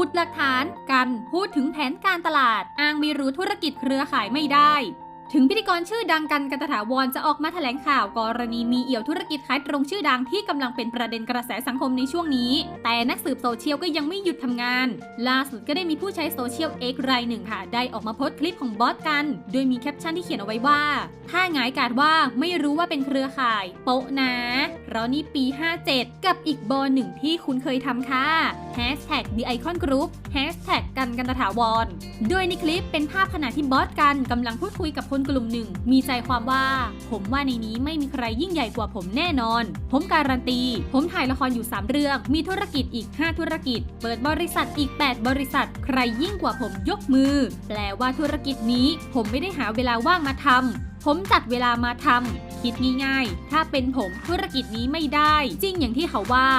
ขุดหลักฐานกันพูดถึงแผนการตลาด อ้างไม่รู้ธุรกิจเครือข่ายไม่ได้ ถึงพิธีกรชื่อดังกันกันตถาวรจะออกมาแถลงข่าวกรณีมีเอี่ยวธุรกิจขายตรงชื่อดังที่กำลังเป็นประเด็นกระแสสังคมในช่วงนี้ แต่นักสืบโซเชียลก็ยังไม่หยุดทำงาน ล่าสุดก็ได้มีผู้ใช้โซเชียล X รายหนึ่งค่ะ ได้ออกมาโพสต์คลิปของบอสกัน โดยมีแคปชั่นที่เขียนเอาไว้ว่า ถ้าหงายการว่าไม่รู้ว่าเป็นเครือข่าย โปะนะเพราะนี่ปี 57 กับอีกบอหนึ่งที่คุณเคยทำค่ะ Hashtag The Icon Group Hashtag กันกันตถาวร โดยในคลิปเป็นภาพขณะที่บอสกันกำลังพูดคุยกับคนกลุ่มหนึ่ง มีใจความว่า ผมว่าในนี้ไม่มีใครยิ่งใหญ่กว่าผมแน่นอน ผมการันตี ผมถ่ายละครอยู่ 3 เรื่อง มีธุรกิจอีก 5 ธุรกิจ เปิดบริษัทอีก 8 บริษัท ใครยิ่งกว่าผมยกมือ แปลว่าธุรกิจนี้ ผมไม่ได้หาเวลาว่างมาทำ ผมจัดเวลามาทำคิดง่ายๆ ถ้าเป็นผมธุรกิจนี้ไม่ได้ จริงอย่างที่เขาว่า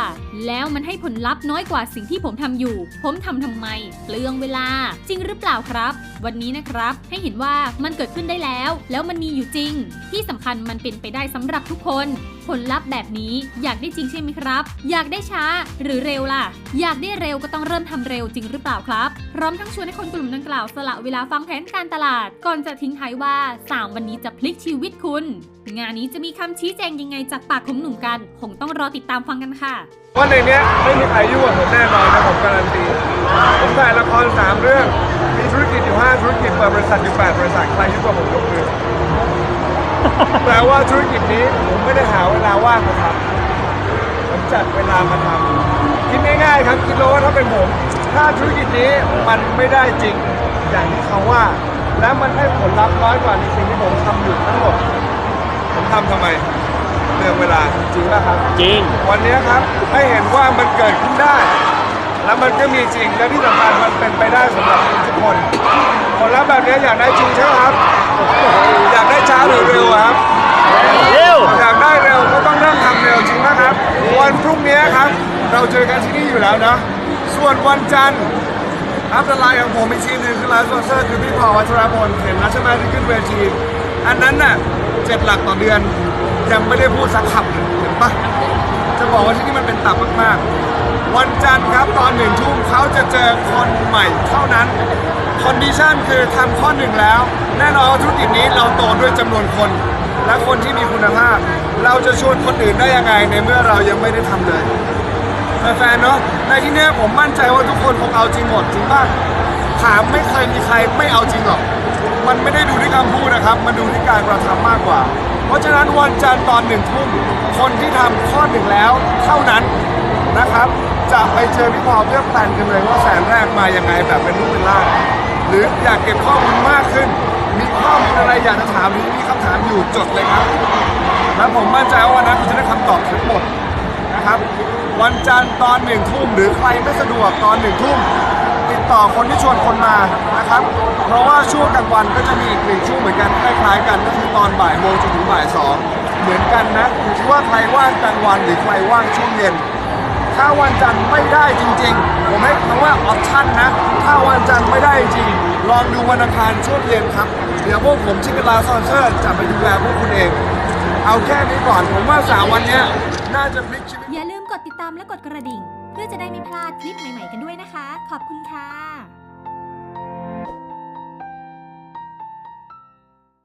แล้วมันให้ผลลัพธ์น้อยกว่าสิ่งที่ผมทำอยู่ ผมทำทำไมเปลืองเวลา จริงหรือเปล่าครับ วันนี้นะครับ ให้เห็นว่ามันเกิดขึ้นได้แล้ว แล้วมันมีอยู่จริง ที่สำคัญมันเป็นไปได้สำหรับทุกคน ผลลัพธ์แบบนี้อยากได้จริงใช่ไหมครับ อยากได้ช้าหรือเร็วล่ะ อยากได้เร็วก็ต้องเริ่มทำเร็วจริงหรือเปล่าครับ พร้อมทั้งชวนให้คนกลุ่มดังกล่าวสละเวลาฟังแผนการตลาด ก่อนจะทิ้งท้ายว่า 3 วันนี้จะพลิกชีวิตคุณ งานนี้จะมีคำชี้แจงยังไงจากปากของหนุ่มกัน คงต้องรอติดตามฟังกันค่ะ ว่าในเนี้ยไม่มีใครยุ่งกับผมแน่นอนนะผมการันตีผมถ่ายละครสามเรื่องมีธุรกิจอยู่ห้าธุรกิจเปิดบริษัทอยู่แปดบริษัทใครยุ่งกับผมยกมือ แปลว่าธุรกิจนี้ผมไม่ได้หาเวลาว่างมาทำผมจัดเวลามาทำคิดง่ายๆครับคิดโลว่าถ้าเป็นผม ถ้าธุรกิจนี้มันไม่ได้จริงอย่างที่เขาว่า และมันให้ผลลัพธ์น้อยกว่าในสิ่งที่ผมทำอยู่ทั้งหมด ผมทำทำไมเรื่องเวลาจริงป่ะครับ จริง วันนี้ครับให้เห็นว่ามันเกิดขึ้นได้ แล้วมันก็มีจริง และที่สำคัญมันเป็นไปได้สำหรับทุกคนผลลัพธ์แบบนี้อยากได้จริงใช่ไหมครับอยากได้ ช้าหรือเร็วอะครับเร็วอยากได้เร็วก็ต้องเริ่มทำเร็วจริงไหมครับ วันพรุ่งนี้ครับ เราเจอกันที่นี่อยู่แล้วนะ ส่วนวันจันทร์อัพไลน์ของผมอีกทีหนึ่งคือไลฟ์สปอนเซอร์คือพี่พอวัชรพลเห็นแล้วใช่ไหมที่ขึ้นเวที อันนั้นน่ะเจ็ดหลักต่อเดือนยังไม่ได้พูดสักคำเลยเห็นปะจะบอกว่าที่นี่มันเป็นตับมากๆ วันจันทร์ครับตอนหนึ่งทุ่มเขาจะเจอคนใหม่เท่านั้นคอนดิชันคือทำข้อหนึ่งแล้ว แน่นอนว่าธุรกิจนี้เราโตด้วยจำนวนคน และคนที่มีคุณภาพ เราจะชวนคนอื่นได้ยังไงในเมื่อเรายังไม่ได้ทำเลยแฟนๆเนาะในที่นี้ผมมั่นใจว่าทุกคนคงเอาจริงหมดจริงป่ะถามไม่เคยมีใครไม่เอาจริงหรอก มันไม่ได้ดูที่คำพูดนะครับ มันดูที่การกระทำมากกว่า เพราะฉะนั้นวันจันทร์ตอนหนึ่งทุ่มคนที่ทำข้อหนึ่งแล้วเท่านั้นนะครับ จะไปเจอพี่พอเพื่อแพลนกันเลยว่าแสนแรกมายังไงแบบเป็นรูปเป็นร่างหรืออยากเก็บข้อมูลมากขึ้น มีข้อมูลอะไรอยากจะถามหรือมีคำถามอยู่จดเลยครับ แล้วผมมั่นใจว่าวันนั้นคุณจะได้คำตอบทั้งหมดนะครับ วันจันทร์ตอนหนึ่งทุ่มหรือใครไม่สะดวกตอนหนึ่งทุ่มติดต่อคนที่ชวนคนมานะครับ เพราะว่าช่วงกลางวันก็จะมีอีกหนึ่งช่วงเหมือนกันคล้ายๆกันก็คือตอนบ่ายโมงจนถึงบ่ายสองเหมือนกันนะอยู่ที่ว่าใครว่างกลางวันหรือใครว่างช่วงเย็น ถ้าวันจันทร์ไม่ได้จริง ๆ ผมให้คำว่าออปชั่นนะ ถ้าวันจันทร์ไม่ได้จริง ลองดูวันอังคารช่วงเย็นครับ เดี๋ยวพวกผมชิคกี้พายซอนเซอร์จะไปดูแลพวกคุณเอง เอาแค่นี้ก่อน ผมว่าสามวันเนี้ยน่าจะพลิกชีวิต อย่าลืมกดติดตามและกดกระดิ่ง เพื่อจะได้ไม่พลาดคลิปใหม่ๆกันด้วยนะคะ ขอบคุณค่ะ